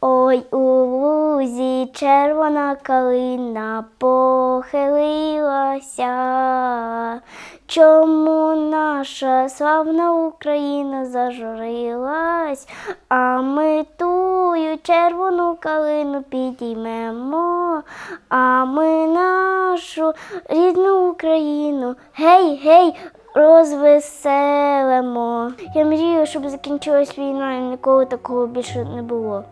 Ой у лузі червона калина похилилася. Чому наша славна Україна зажурилась, а ми тую червону калину підіймемо, а ми нашу рідну Україну, гей, гей, розвеселимо. Я мрію, щоб закінчилась війна і ніколи такого більше не було.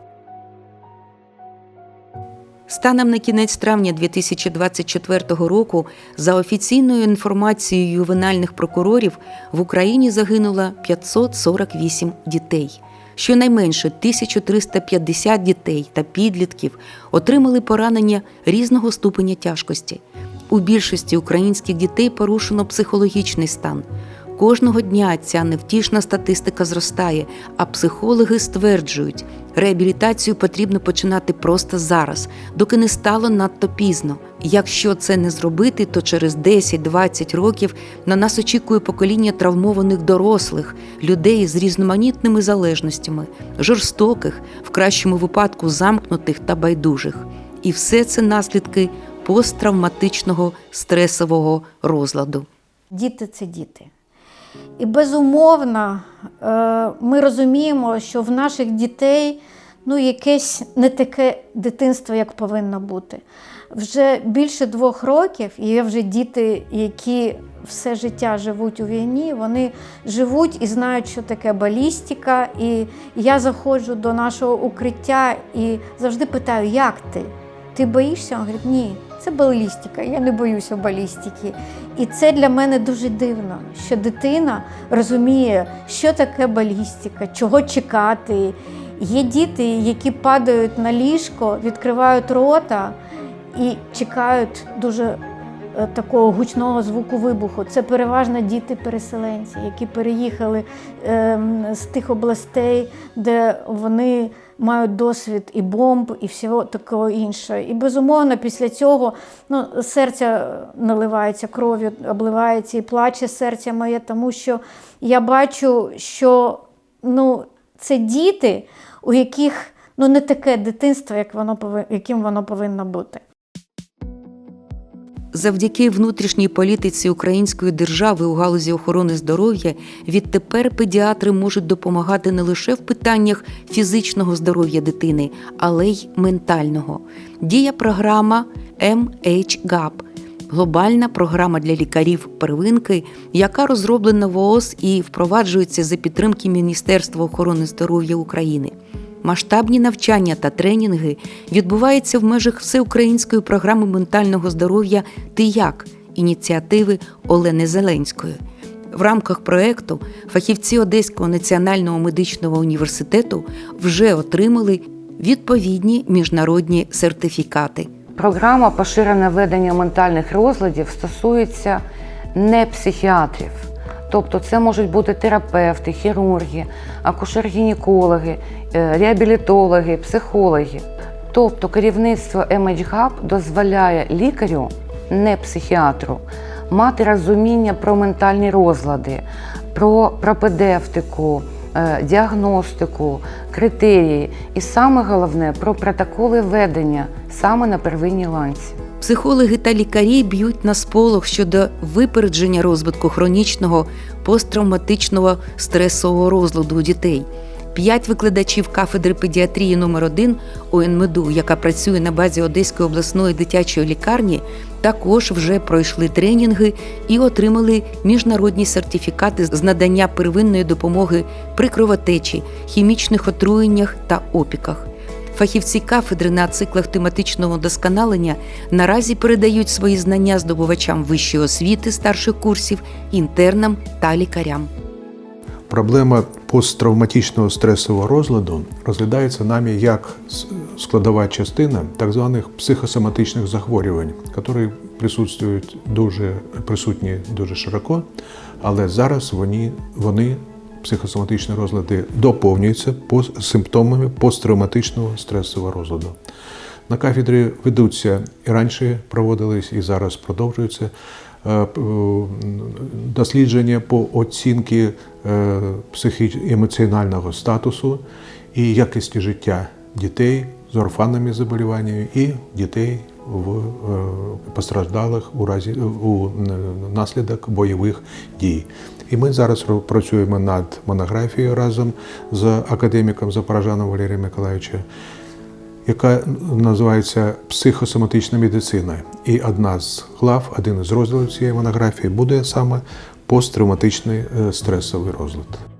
Станом на кінець травня 2024 року, за офіційною інформацією ювенальних прокурорів, в Україні загинуло 548 дітей. Щонайменше 1350 дітей та підлітків отримали поранення різного ступеня тяжкості. У більшості українських дітей порушено психологічний стан. Кожного дня ця невтішна статистика зростає, а психологи стверджують, реабілітацію потрібно починати просто зараз, доки не стало надто пізно. Якщо це не зробити, то через 10-20 років на нас очікує покоління травмованих дорослих, людей з різноманітними залежностями, жорстоких, в кращому випадку замкнутих та байдужих. І все це наслідки посттравматичного стресового розладу. Діти це діти. І безумовно, е, ми розуміємо, що в наших дітей ну, якесь не таке дитинство, як повинно бути. Вже більше двох років є вже діти, які все життя живуть у війні, вони живуть і знають, що таке балістика. І я заходжу до нашого укриття і завжди питаю, як ти? Ти боїшся? Він говорить, ні, це балістика, я не боюся балістики. І це для мене дуже дивно, що дитина розуміє, що таке балістика, чого чекати. Є діти, які падають на ліжко, відкривають рота і чекають дуже е, такого гучного звуку вибуху. Це переважно діти-переселенці, які переїхали ем, з тих областей, де вони мають досвід і бомб, і всього такого іншого. І безумовно, після цього ну, серця наливається кров'ю, обливається і плаче серце моє, тому що я бачу, що ну, це діти, у яких ну, не таке дитинство, як воно яким воно повинно бути. Завдяки внутрішній політиці української держави у галузі охорони здоров'я відтепер педіатри можуть допомагати не лише в питаннях фізичного здоров'я дитини, але й ментального. Діє програма MHGAP – глобальна програма для лікарів первинки, яка розроблена в ООС і впроваджується за підтримки Міністерства охорони здоров'я України. Масштабні навчання та тренінги відбуваються в межах всеукраїнської програми ментального здоров'я Ти як ініціативи Олени Зеленської. В рамках проекту фахівці Одеського національного медичного університету вже отримали відповідні міжнародні сертифікати. Програма поширене ведення ментальних розладів стосується не психіатрів. Тобто це можуть бути терапевти, хірурги, акушер-гінекологи, е, реабілітологи, психологи. Тобто керівництво MHGAP дозволяє лікарю, не психіатру, мати розуміння про ментальні розлади, про пропедевтику, е, діагностику, критерії і саме головне про протоколи ведення саме на первинній ланці. Психологи та лікарі б'ють на сполох щодо випередження розвитку хронічного посттравматичного стресового розладу у дітей. П'ять викладачів кафедри педіатрії номер 1 УНМДУ, яка працює на базі Одеської обласної дитячої лікарні, також вже пройшли тренінги і отримали міжнародні сертифікати з надання первинної допомоги при кровотечі, хімічних отруєннях та опіках. Фахівці кафедри на циклах тематичного досконалення наразі передають свої знання здобувачам вищої освіти старших курсів, інтернам та лікарям. Проблема посттравматичного стресового розладу розглядається нами як складова частина так званих психосоматичних захворювань, які присутствують дуже, присутні дуже широко, але зараз вони, вони психосоматичні розлади доповнюються симптомами посттравматичного стресового розладу. На кафедрі ведуться і раніше проводились, і зараз продовжуються е, е, дослідження по оцінці е, емоціонального статусу і якості життя дітей з орфанними заболіваннями і дітей в е, постраждалих у разі у наслідок бойових дій. І ми зараз працюємо над монографією разом з академіком Запорожаном Валерієм Миколаївичем, яка називається психосоматична медицина. І одна з глав, один із розділів цієї монографії буде саме посттравматичний е, стресовий розлад.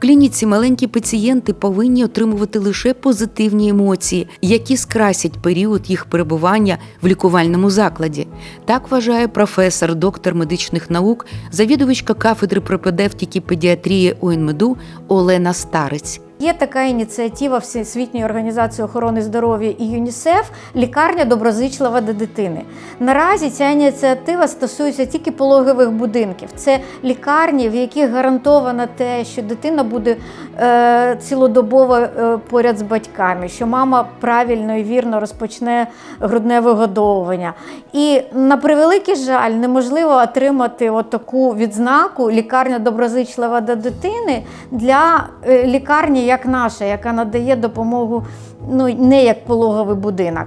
Клініці маленькі пацієнти повинні отримувати лише позитивні емоції, які скрасять період їх перебування в лікувальному закладі. Так вважає професор, доктор медичних наук, завідувачка кафедри пропедевтики педіатрії УНМДУ Олена Старець. Є така ініціатива Всесвітньої організації охорони здоров'я і ЮНІСЕФ лікарня доброзичлива до дитини. Наразі ця ініціатива стосується тільки пологових будинків. Це лікарні, в яких гарантовано те, що дитина буде е, цілодобово е, поряд з батьками, що мама правильно і вірно розпочне грудне вигодовування. І на превеликий жаль, неможливо отримати от таку відзнаку лікарня доброзичлива до дитини для е, лікарні, як наша, яка надає допомогу ну, не як пологовий будинок.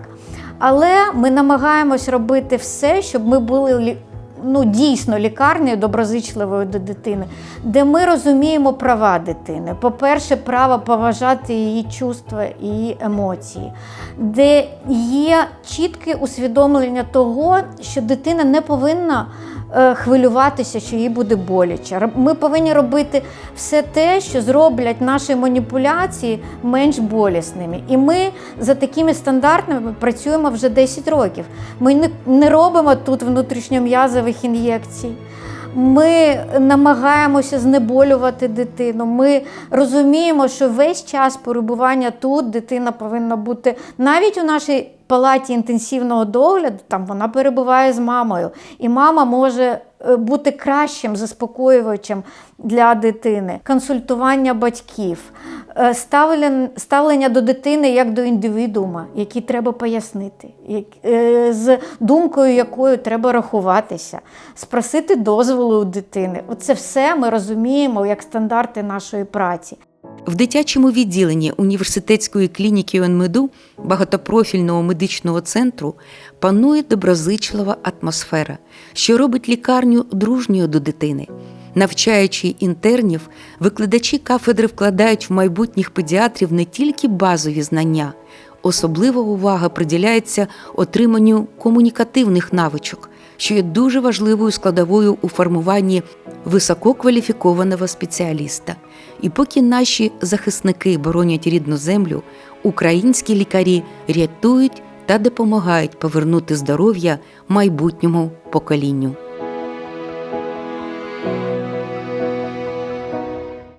Але ми намагаємось робити все, щоб ми були ну, дійсно лікарнею доброзичливою до дитини, де ми розуміємо права дитини. По-перше, право поважати її чувства і емоції, де є чітке усвідомлення того, що дитина не повинна хвилюватися, що їй буде боляче. Ми повинні робити все те, що зроблять наші маніпуляції менш болісними. І ми за такими стандартами працюємо вже 10 років. Ми не робимо тут внутрішньом'язових ін'єкцій. Ми намагаємося знеболювати дитину. Ми розуміємо, що весь час перебування тут дитина повинна бути навіть у нашій палаті інтенсивного догляду. Там вона перебуває з мамою, і мама може е, бути кращим заспокоювачем для дитини, консультування батьків, е, ставлення до дитини як до індивідуума, який треба пояснити, е, з думкою, якою треба рахуватися, спросити дозволу у дитини. Оце все ми розуміємо як стандарти нашої праці. В дитячому відділенні університетської клініки ОНМЕДУ багатопрофільного медичного центру панує доброзичлива атмосфера, що робить лікарню дружньою до дитини. Навчаючи інтернів, викладачі кафедри вкладають в майбутніх педіатрів не тільки базові знання, особлива увага приділяється отриманню комунікативних навичок, що є дуже важливою складовою у формуванні висококваліфікованого спеціаліста. І поки наші захисники боронять рідну землю, українські лікарі рятують та допомагають повернути здоров'я майбутньому поколінню.